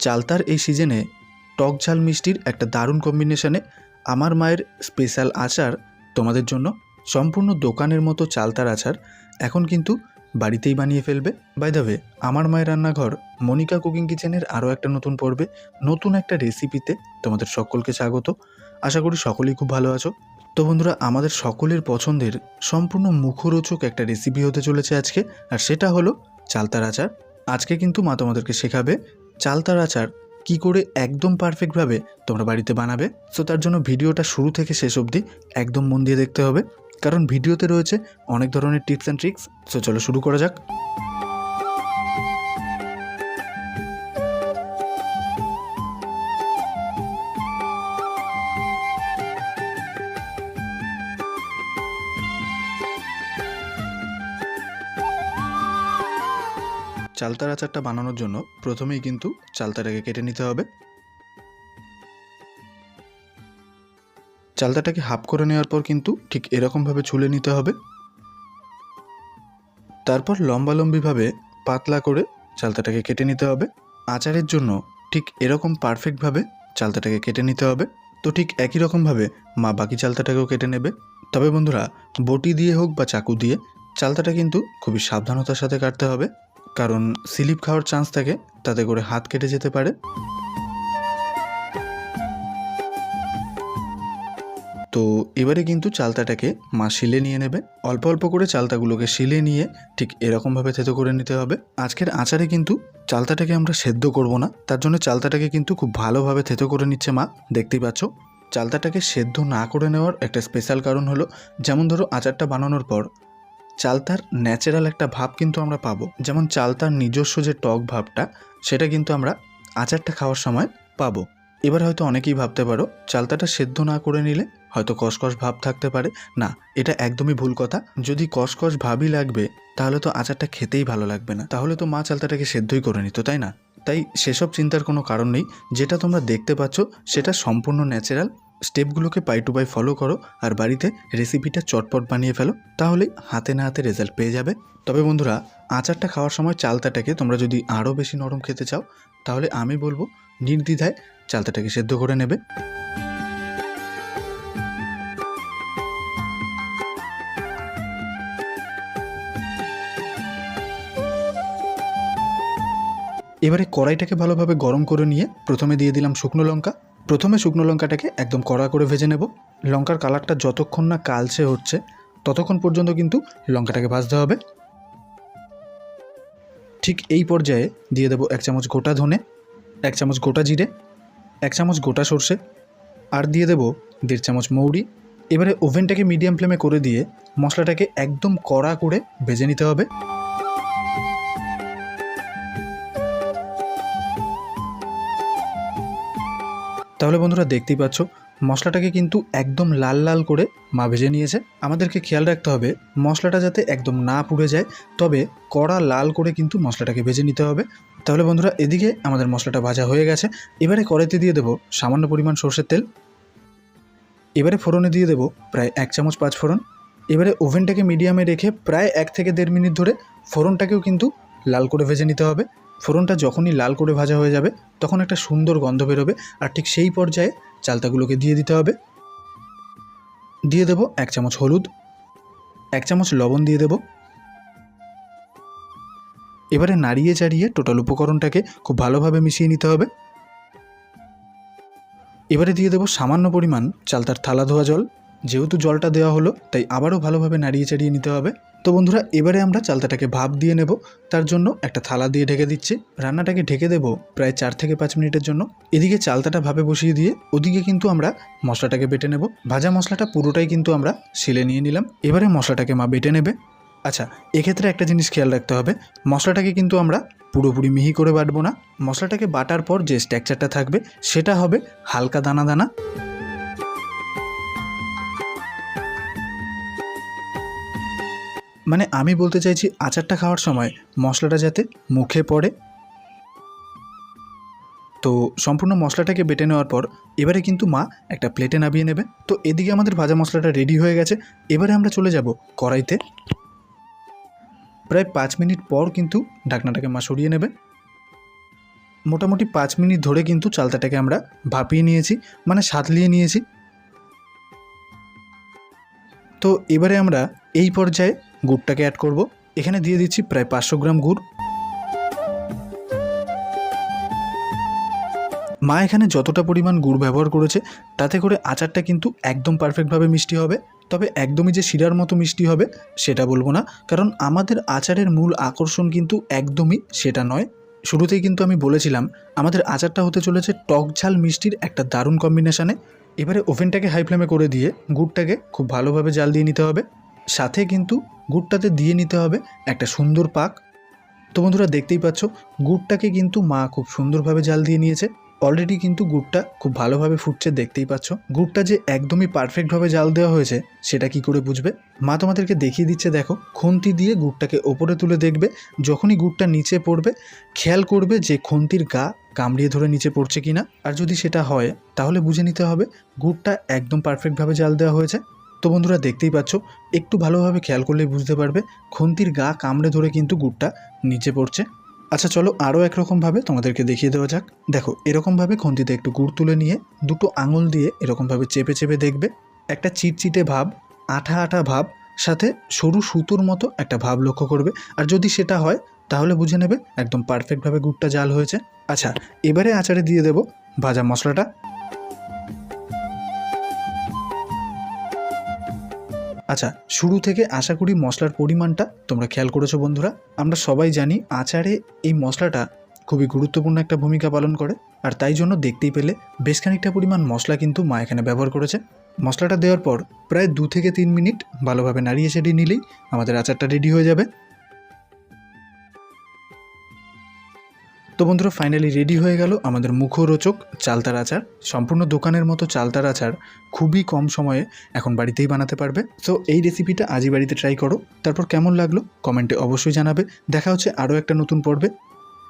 চালতার এই সিজনে টক ঝাল মিষ্টির একটা দারুণ কম্বিনেশনে আমার মায়ের স্পেশাল আচার তোমাদের জন্য সম্পূর্ণ দোকানের মতো চালতার আচার এখন কিন্তু বাড়িতেই বানিয়ে ফেলবে। বাই দ্য আমার মায়ের রান্নাঘর মনিকা কুকিং কিচেনের আরও একটা নতুন পর্বে, নতুন একটা রেসিপিতে তোমাদের সকলকে স্বাগত। আশা করি সকলেই খুব ভালো আছো। তো বন্ধুরা, আমাদের সকলের পছন্দের সম্পূর্ণ মুখরোচক একটা রেসিপি হতে চলেছে আজকে, আর সেটা হলো চালতার আচার। আজকে কিন্তু মা তোমাদেরকে শেখাবে চালতার আচার, কি করে একদম পারফেক্টভাবে তোমরা বাড়িতে বানাবে? সো তার জন্য ভিডিওটা শুরু থেকে শেষ অবধি একদম মন দিয়ে দেখতে হবে। কারণ ভিডিওতে রয়েছে অনেক ধরনের টিপস অ্যান্ড ট্রিক্স সো চলো শুরু করা যাক। চালতার আচারটা বানানোর জন্য প্রথমেই কিন্তু চালতাটাকে কেটে নিতে হবে। চালতাটাকে হাফ করে নেওয়ার পর কিন্তু ঠিক এরকমভাবে ছুলে নিতে হবে। তারপর লম্বালম্বিভাবে পাতলা করে চালতাটাকে কেটে নিতে হবে। আচারের জন্য ঠিক এরকম পারফেক্টভাবে চালতাটাকে কেটে নিতে হবে। তো ঠিক একই রকমভাবে মা বাকি চালতাটাকেও কেটে নেবে। তবে বন্ধুরা, বটি দিয়ে হোক বা চাকু দিয়ে, চালতাটা কিন্তু খুবই সাবধানতার সাথে কাটতে হবে। কারণ স্লিপ খাওয়ার চান্স থাকে, তাতে করে হাত কেটে যেতে পারে। তো এবারে কিন্তু চালতাটাকে মা শিলে নিয়ে নেবে। অল্প অল্প করে চালতাগুলোকে শিলে নিয়ে ঠিক এরকমভাবে থেতো করে নিতে হবে। আজকের আচারে কিন্তু চালতাটাকে আমরা সেদ্ধ করব না, তার জন্য চালতাটাকে কিন্তু খুব ভালোভাবে থেতো করে নিচ্ছে মা। দেখতেই পাচ্ছ, চালতাটাকে সেদ্ধ না করে নেওয়ার একটা স্পেশাল কারণ হলো, যেমন ধরো আচারটা বানানোর পর চালতার ন্যাচারাল একটা ভাব কিন্তু আমরা পাবো। যেমন চালতার নিজস্ব যে টক ভাবটা, সেটা কিন্তু আমরা আচারটা খাওয়ার সময় পাবো। এবার হয়তো অনেকেই ভাবতে পারো, চালতাটা সেদ্ধ না করে নিলে হয়তো কসকস ভাব থাকতে পারে। না, এটা একদমই ভুল কথা। যদি কসকস ভাবই লাগবে, তাহলে তো আচারটা খেতেই ভালো লাগবে না। তাহলে তো মা চালতাটাকে সেদ্ধই করে নিত, তাই না? তাই সেসব চিন্তার কোনো কারণ নেই। যেটা তোমরা দেখতে পাচ্ছ, সেটা সম্পূর্ণ ন্যাচারাল স্টেপগুলোকে পাই টু পাই ফলো করো আর বাড়িতে রেসিপিটা চটপট বানিয়ে ফেলো তাহলেই হাতে না হাতে রেজাল্ট পেয়ে যাবে। তবে বন্ধুরা, আচারটা খাওয়ার সময় চালতাটাকে তোমরা যদি আরও বেশি নরম খেতে চাও, তাহলে আমি বলব নির্দ্বিধায় চালতাটাকে সেদ্ধ করে নেবে। এবারে কড়াইটাকে ভালোভাবে গরম করে নিয়ে প্রথমে দিয়ে দিলাম শুকনো লঙ্কা। প্রথমে শুকনো লঙ্কাটাকে একদম কড়া করে ভেজে নেব। লঙ্কার কালারটা যতক্ষণ না কালচে হচ্ছে, ততক্ষণ পর্যন্ত কিন্তু লঙ্কাটাকে ভাজতে হবে। ঠিক এই পর্যায়ে দিয়ে দেবো এক চামচ গোটা ধনে, এক চামচ গোটা জিরে, এক চামচ গোটা সর্ষে, আর দিয়ে দেবো দেড় চামচ মৌরি। এবারে ওভেনটাকে মিডিয়াম ফ্লেমে করে দিয়ে মশলাটাকে একদম কড়া করে ভেজে নিতে হবে। তাহলে বন্ধুরা দেখতেই পাচ্ছ, মশলাটাকে কিন্তু একদম লাল লাল করে মা ভেজে নিয়েছে। আমাদেরকে খেয়াল রাখতে হবে, মশলাটা যাতে একদম না পুড়ে যায়, তবে কড়া লাল করে কিন্তু মশলাটাকে ভেজে নিতে হবে। তাহলে বন্ধুরা এদিকে আমাদের মশলাটা ভাজা হয়ে গেছে। এবারে কড়াইতে দিয়ে দেবো সামান্য পরিমাণ সর্ষের তেল। এবারে ফোড়নে দিয়ে দেবো প্রায় এক চামচ পাঁচ ফোড়ন। এবারে ওভেনটাকে মিডিয়ামে রেখে প্রায় এক থেকে দেড় মিনিট ধরে ফোড়নটাকেও কিন্তু লাল করে ভেজে নিতে হবে। ফোড়নটা যখনই লাল করে ভাজা হয়ে যাবে, তখন একটা সুন্দর গন্ধ বেরোবে আর ঠিক সেই পর্যায়ে চালতাগুলোকে দিয়ে দিতে হবে। দিয়ে দেবো এক চামচ হলুদ, এক চামচ লবণ দিয়ে দেবো। এবারে নাড়িয়ে চাড়িয়ে টোটাল উপকরণটাকে খুব ভালোভাবে মিশিয়ে নিতে হবে। এবারে দিয়ে দেবো সামান্য পরিমাণ চালতার থালা ধোয়া জল। যেহেতু জলটা দেওয়া হলো, তাই আবারও ভালোভাবে নাড়িয়ে চাড়িয়ে নিতে হবে। তো বন্ধুরা, এবারে আমরা চালতাটাকে ভাপ দিয়ে নেব। তার জন্য একটা থালা দিয়ে ঢেকে দিচ্ছি। রান্নাটাকে ঢেকে দেব প্রায় চার থেকে পাঁচ মিনিটের জন্য। এদিকে চালতাটা ভাপে বসিয়ে দিয়ে ওদিকে কিন্তু আমরা মশলাটাকে বেটে নেব। ভাজা মশলাটা পুরোটাই কিন্তু আমরা শিলে নিয়ে নিলাম। এবারে মশলাটাকে মা বেটে নেবে। আচ্ছা এক্ষেত্রে একটা জিনিস খেয়াল রাখতে হবে। মশলাটাকে কিন্তু আমরা পুরোপুরি মিহি করে বাটবো না। মশলাটাকে বাটার পর যে স্ট্রাকচারটা থাকবে, সেটা হবে হালকা দানা দানা। মানে আমি বলতে চাইছি আচারটা খাওয়ার সময় মশলাটা যাতে মুখে পড়ে। তো সম্পূর্ণ মশলাটাকে বেটে নেওয়ার পর এবারে কিন্তু মা একটা প্লেটে নামিয়ে নেবে। তো এদিকে আমাদের ভাজা মশলাটা রেডি হয়ে গেছে। এবারে আমরা চলে যাব কড়াইতে। প্রায় পাঁচ মিনিট পর কিন্তু ঢাকনাটাকে মা সরিয়ে নেবে। মোটামুটি পাঁচ মিনিট ধরে কিন্তু চালতাটাকে আমরা ভাপিয়ে নিয়েছি মানে সাতলিয়ে নিয়েছি। তো এবারে আমরা এই পর্যায়ে গুড়টাকে অ্যাড করব। এখানে দিয়ে দিচ্ছি প্রায় পাঁচশো গ্রাম গুড়। মা এখানে যতটা পরিমাণ গুড় ব্যবহার করেছে, তাতে করে আচারটা কিন্তু একদম পারফেক্টভাবে মিষ্টি হবে। তবে একদমই যে শিরার মতো মিষ্টি হবে, সেটা বলব না। কারণ আমাদের আচারের মূল আকর্ষণ কিন্তু একদমই সেটা নয়। শুরুতেই কিন্তু আমি বলেছিলাম, আমাদের আচারটা হতে চলেছে টক ঝাল মিষ্টির একটা দারুণ কম্বিনেশানে এবারে ওভেনটাকে হাই ফ্লেমে করে দিয়ে গুড়টাকে খুব ভালোভাবে জাল দিয়ে নিতে হবে। সাথে কিন্তু গুড়টাতে দিয়ে নিতে হবে একটা সুন্দর পাক। তো বন্ধুরা দেখতেই পাচ্ছ, গুড়টাকে কিন্তু মা খুব সুন্দরভাবে জাল দিয়ে নিয়েছে। অলরেডি কিন্তু গুড়টা খুব ভালোভাবে ফুটছে, দেখতেই পাচ্ছ। গুড়টা যে একদমই পারফেক্টভাবে জাল দেওয়া হয়েছে, সেটা কি করে বুঝবে? মা তোমাদেরকে দেখিয়ে দিচ্ছে, দেখো, খুন্তি দিয়ে গুড়টাকে ওপরে তুলে দেখবে, যখনই গুড়টা নিচে পড়বে, খেয়াল করবে যে খুন্তির গা কামড়িয়ে ধরে নিচে পড়ছে কিনা। আর যদি সেটা হয়, তাহলে বুঝে নিতে হবে, গুড়টা একদম পারফেক্টভাবে জাল দেওয়া হয়েছে। তো বন্ধুরা দেখতেই পাচ্ছ, একটু ভালোভাবে খেয়াল করলেই বুঝতে পারবে, খুন্তির গা কামড়ে ধরে কিন্তু গুড়টা নিচে পড়ছে। আচ্ছা চলো আরও একরকমভাবে তোমাদেরকে দেখিয়ে দেওয়া যাক। দেখো, এরকমভাবে খুন্তিতে একটু গুড় তুলে নিয়ে দুটো আঙুল দিয়ে এরকমভাবে চেপে চেপে দেখবে, একটা চিটচিটে ভাব, আঠা আঠা ভাব, সাথে সরু সুতোর মতো একটা ভাব লক্ষ্য করবে। আর যদি সেটা হয়, তাহলে বুঝে নেবে একদম পারফেক্টভাবে গুড়টা জাল হয়েছে। আচ্ছা এবারে আচারে দিয়ে দেব ভাজা মশলাটা। আচ্ছা শুরু থেকে আশা করি মশলার পরিমাণটা তোমরা খেয়াল করেছ বন্ধুরা। আমরা সবাই জানি আচারে এই মশলাটা খুবই গুরুত্বপূর্ণ একটা ভূমিকা পালন করে, আর তাই জন্য দেখতেই পেলে বেশ খানিকটা পরিমাণ মশলা কিন্তু মা এখানে ব্যবহার করেছে। মশলাটা দেওয়ার পর প্রায় দু থেকে তিন মিনিট ভালোভাবে নাড়িয়ে সেটি নিলেই আমাদের আচারটা রেডি হয়ে যাবে। তো বন্ধুরা ফাইনালি রেডি হয়ে গেল আমাদের মুখরোচক চালতার আচার। সম্পূর্ণ দোকানের মতো চালতার আচার খুবই কম সময়ে এখন বাড়িতেই বানাতে পারবে। তো এই রেসিপিটা আজই বাড়িতে ট্রাই করো। তারপর কেমন লাগল? কমেন্টে অবশ্যই জানাবে। দেখা হচ্ছে আরও একটা নতুন পর্বে।